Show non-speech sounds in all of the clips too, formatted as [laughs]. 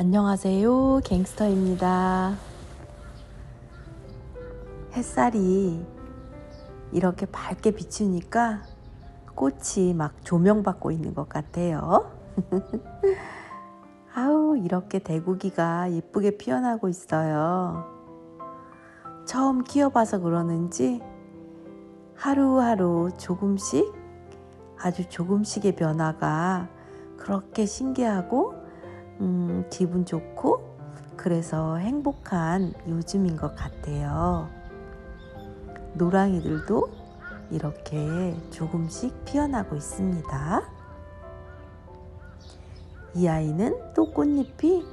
안녕하세요. 갱스터입니다. 햇살이 이렇게 밝게 비추니까 꽃이 막 조명받고 있는 것 같아요. [laughs] 아우, 이렇게 대구기가 예쁘게 피어나고 있어요. 처음 키워봐서 그러는지 하루하루 조금씩 아주 조금씩의 변화가 그렇게 신기하고 음, 기분 좋고 그래서 행복한 요즘인 것 같아요. 노랑이들도 이렇게 조금씩 피어나고 있습니다. 이 아이는 또 꽃잎이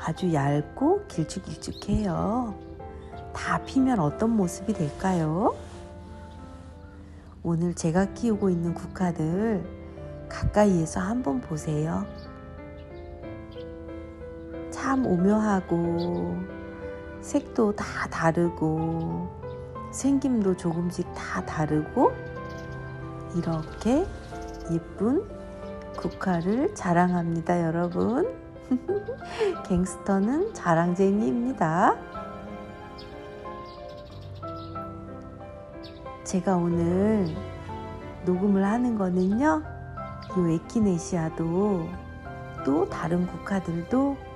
아주 얇고 길쭉길쭉해요. 다 피면 어떤 모습이 될까요? 오늘 제가 키우고 있는 국화들 가까이에서 한번 보세요. 참 오묘하고 색도 다 다르고 생김도 조금씩 다 다르고 이렇게 예쁜 국화를 자랑합니다, 여러분. [laughs] 갱스터는 자랑쟁이입니다. 제가 오늘 녹음을 하는 거는요, 이 에키네시아도 또 다른 국화들도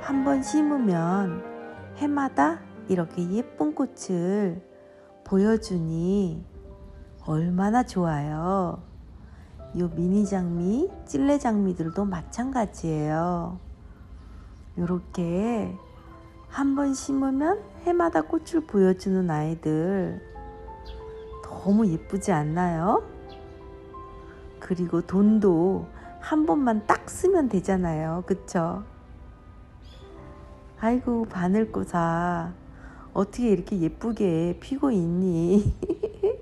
한 번 심으면 해마다 이렇게 예쁜 꽃을 보여주니 얼마나 좋아요. 이 미니 장미, 찔레 장미들도 마찬가지예요. 이렇게 한 번 심으면 해마다 꽃을 보여주는 아이들 너무 예쁘지 않나요? 그리고 돈도 한 번만 딱 쓰면 되잖아요. 그쵸? 아이고, 바늘꽃아. 어떻게 이렇게 예쁘게 피고 있니?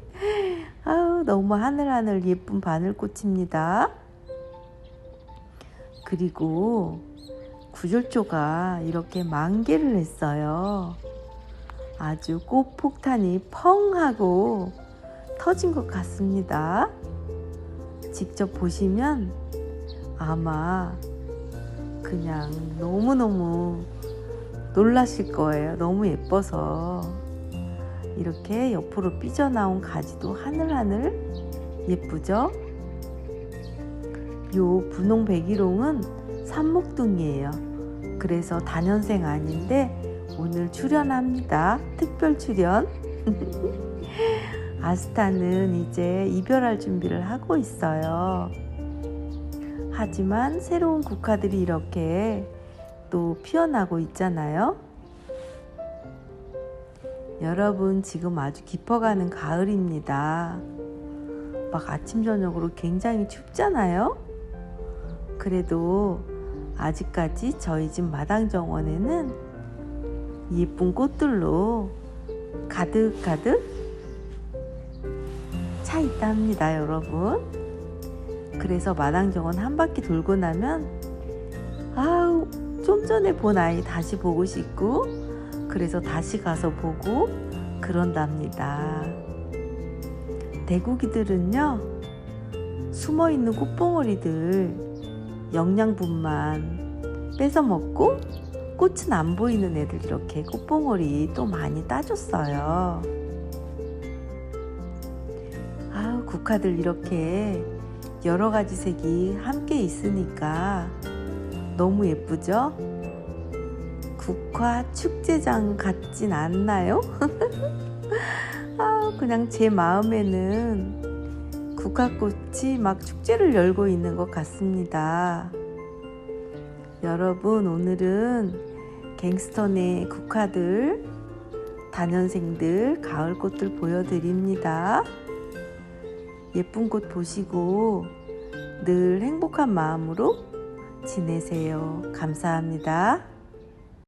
[laughs] 아우, 너무 하늘하늘 예쁜 바늘꽃입니다. 그리고 구절조가 이렇게 만개를 했어요. 아주 꽃폭탄이 펑 하고 터진 것 같습니다. 직접 보시면 아마 그냥 너무너무 놀라실 거예요. 너무 예뻐서. 이렇게 옆으로 삐져나온 가지도 하늘하늘 예쁘죠? 요 분홍 백일홍은 삼목둥이에요. 그래서 단연생 아닌데 오늘 출연합니다. 특별 출연. [laughs] 아스타는 이제 이별할 준비를 하고 있어요. 하지만 새로운 국화들이 이렇게 또 피어나고 있잖아요. 여러분 지금 아주 깊어가는 가을입니다. 막 아침 저녁으로 굉장히 춥잖아요. 그래도 아직까지 저희 집 마당 정원에는 예쁜 꽃들로 가득 가득 차 있답니다, 여러분. 그래서 마당 정원 한 바퀴 돌고 나면 아우 좀 전에 본 아이 다시 보고 싶고 그래서 다시 가서 보고 그런답니다. 대구기들은요 숨어 있는 꽃봉오리들 영양분만 뺏어 먹고 꽃은 안 보이는 애들 이렇게 꽃봉오리 또 많이 따줬어요. 아우 국화들 이렇게 여러 가지 색이 함께 있으니까 너무 예쁘죠? 국화 축제장 같진 않나요? [laughs] 아, 그냥 제 마음에는 국화꽃이 막 축제를 열고 있는 것 같습니다. 여러분, 오늘은 갱스턴의 국화들, 단연생들, 가을꽃들 보여드립니다. 예쁜 꽃 보시고 늘 행복한 마음으로 지내세요. 감사합니다.